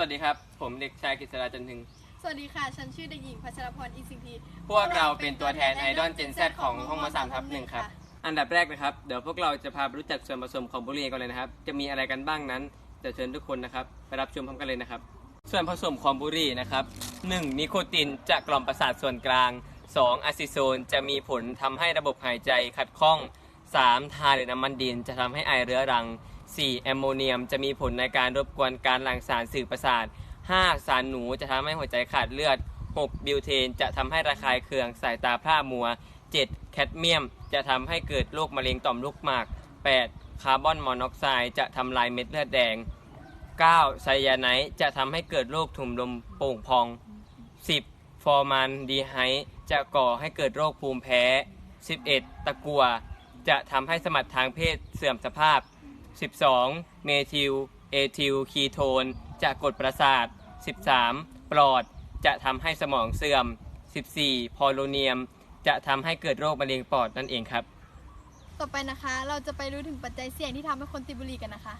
วัสดีครับ ผมเด็กชายกฤษราจันทึง สวัสดีค่ะ ฉันชื่อเด็กหญิงพัชรพรอีสิงพีพวกเราเป็นตัวแทนไอดอลเจน Z ของห้องมสามทับหนึ่งครับ อันดับแรกนะครับ เดี๋ยวพวกเราจะพาไปรู้จักส่วนผสมของบุหรี่กันเลยนะครับ จะมีอะไรกันบ้างนั้น เดี๋ยวเชิญทุกคนนะครับ ไปรับชมพร้อมกันเลยนะครับ ส่วนผสมของบุหรี่นะครับ 1. นิโคตินจะกล่อมประสาทส่วนกลาง 2. อะซิโซนจะมีผลทำให้ระบบหายใจขัดข้อง 3. ทาหรือน้ำมันดินจะทำให้ไอเรื้อรัง 4. แอมโมเนียมจะมีผลในการรบกวนการหลั่งสารสื่อประสาท 5. สารหนูจะทำให้หัวใจขาดเลือด 6. บิวเทนจะทำให้ระคายเคืองสายตาพร่ามัว 7. แคดเมียมจะทำให้เกิดโรคมะเร็งต่อมลูกหมาก 8. คาร์บอนมอนอกไซด์จะทำลายเม็ดเลือดแดง 9. ไซยาไนด์จะทำให้เกิดโรคถุงลมโป่งพอง 10. ฟอร์มันดีไฮด์จะก่อให้เกิดโรคภูมิแพ้ 11. ตะกัว จะทำให้สมรรถทางเพศเสื่อมสภาพ 12. เมทิลเอทิลคีโทนจะกดประสาท 13. ปลอดจะทำให้สมองเสื่อม 14. พอโลเนียม จะทำให้เกิดโรคมะเร็งปอดนั่นเองครับ ต่อไปนะคะ เราจะไปรู้ถึงปัจจัยเสี่ยงที่ทำให้คนติดบุหรี่กันนะคะ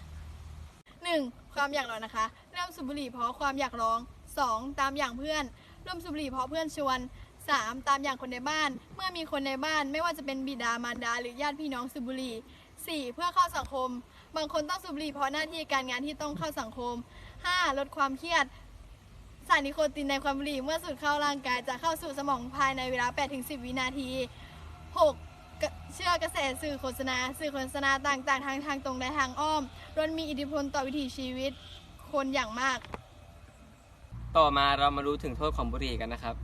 1. ความอยากลองนะคะ เริ่มสูบบุหรี่เพราะความอยากลอง 2. ตามอย่างเพื่อนร่วมสูบบุหรี่เพราะเพื่อนชวน 3. ตามอย่างคนในบ้าน เมื่อมีคนในบ้านไม่ว่าจะเป็นบิดามารดา หรือญาติพี่น้องสูบบุหรี่ 4. เพื่อเข้าสังคม บางคนต้องสูบบุหรี่เพราะหน้าที่การงานที่ต้องเข้าสังคม 5. ลดความเครียด สารนิโคตินในความบุหรี่เมื่อสูดเข้าร่างกายจะเข้าสู่สมองภายในเวลา 8-10 วินาที 6. กเชื่อกระแสสื่อโฆษณา สื่อโฆษณาต่างๆ ทางทางตรงและทางอ้อมล้วนมีอิทธิพลต่อวิถีชีวิตคนอย่างมาก ต่อมาเรามารู้ถึงโทษของบุหรี่กันนะครับ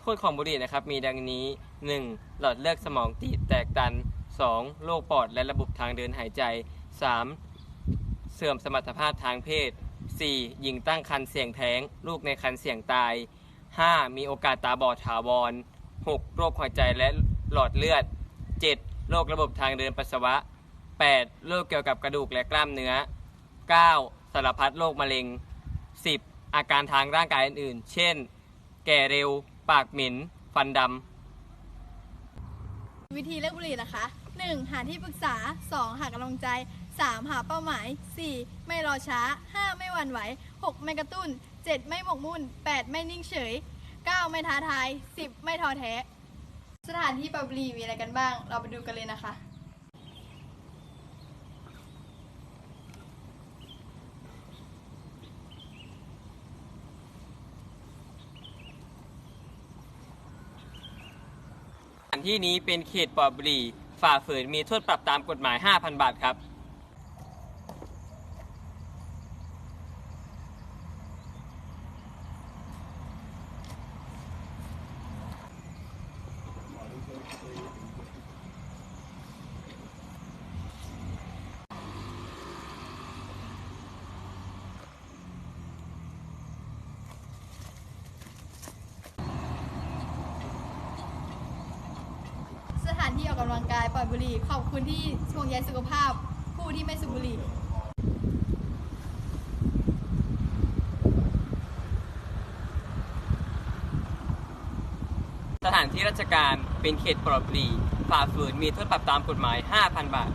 โทษของบุหรี่นะครับมีดังนี้ 1. หลอดเลือดสมองตีบแตกตัน 2. โรคปอดและระบบทางเดินหายใจ 3. เสื่อมสมรรถภาพทางเพศ 4. หญิงตั้งครรภ์เสี่ยงแท้ง ลูกในครรภ์เสี่ยงตาย 5. มีโอกาสตาบอดถาวร 6. โรคหัวใจและหลอดเลือด 7. โรคระบบทางเดินปัสสาวะ 8. โรคเกี่ยวกับกระดูกและกล้ามเนื้อ 9. สารพัดโรคมะเร็ง 10. อาการทางร่างกายอื่นๆ เช่น แก่เร็ว ปากหม็นฟันดำ วิธีเลิกบุหรี่นะคะ 1. หาที่ปรึกษา 2. หากำลังใจ 3. หาเป้าหมาย 4. ไม่รอช้า 5. ไม่หวั่นไหว 6. ไม่กระตุ้น 7. ไม่หมกมุ่น 8. ไม่นิ่งเฉย 9. ไม่ท้าทาย 10. ไม่ท้อแท้ สถานที่ปรับบุหรี่มีอะไรกันบ้าง เราไปดูกันเลยนะคะ ที่นี้เป็นเขตปลอดบุหรี่ ฝ่าฝืนมีโทษปรับตามกฎหมาย 5,000 บาทครับ ส ถาลังกายปล่อยบุหรี่ขอบคุณที่ห่วงใยสุขภาพ ผู้ที่ไม่สูบบุหรี่สถานที่ราชการเป็นเขตปลอดบุหรี่ฝ่าฝืนมีโทษปรับตามกฎหมาย 5,000 บาท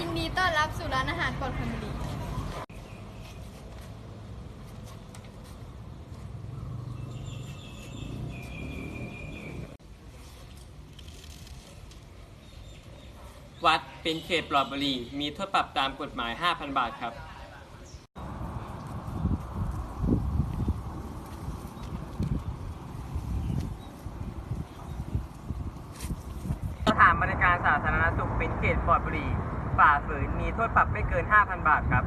ยินดีต้อนรับสู่ร้านอาหารปลอดคนบุหรี่ วัดเป็นเขตปลอดบุหรี่มีโทษปรับตามกฎหมาย 5,000 บาทครับ สถานบริการสาธารณสุขเป็นเขตปลอดบุหรี่ฝ่าฝืนมีโทษปรับไม่เกิน 5,000 บาทครับ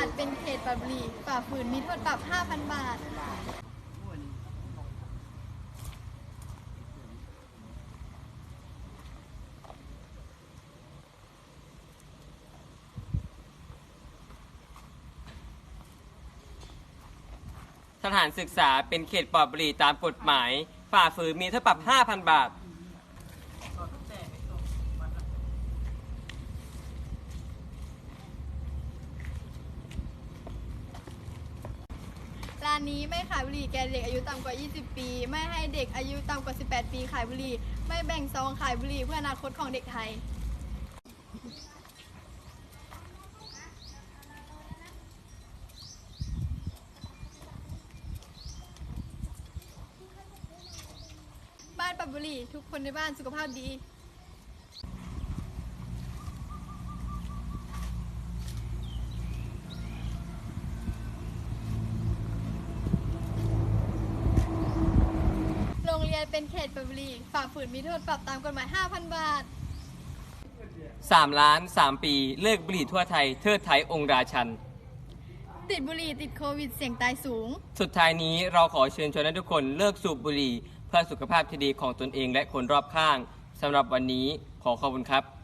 าดเป็นเขตปรับหรี่ฝ่าฝืนมีโทษปรับ 5,000 บาท สถานศึกษาเป็นเขตปลอดบุหรี่ตามกฎหมาย ฝ่าฝืนมีโทษปรับ 5,000 บาทารนี้ไม่ขายบุหรี่แก่เด็กอายุต่ำกว่า 20 ปี ไม่ให้เด็กอายุต่ำกว่า 18 ปีขายบุหรี่ ไม่แบ่งซองขายบุหรี่เพื่ออนาคตของเด็กไทย บ้านปับบุหรี่ทุกคนในบ้านสุขภาพดี โรงเรี ยนเป็นเขตปับบุหรี่ฝ่าฝืนมีโทษปรับตามกฎหมาย 5,000 บาท 3 ล้าน 3 ปี เลิกบุหรี่ทั่วไทย เทิดไทยองค์ราชัน ติดบุหรี่ติดโควิดเสี่ยงตายสูง สุดท้ายนี้เราขอเชิญชวนให้ทุกคนเลิกสูบบุหรี่ เพื่อสุขภาพที่ดีของตนเองและคนรอบข้างสำหรับวันนี้ขอขอบคุณครับ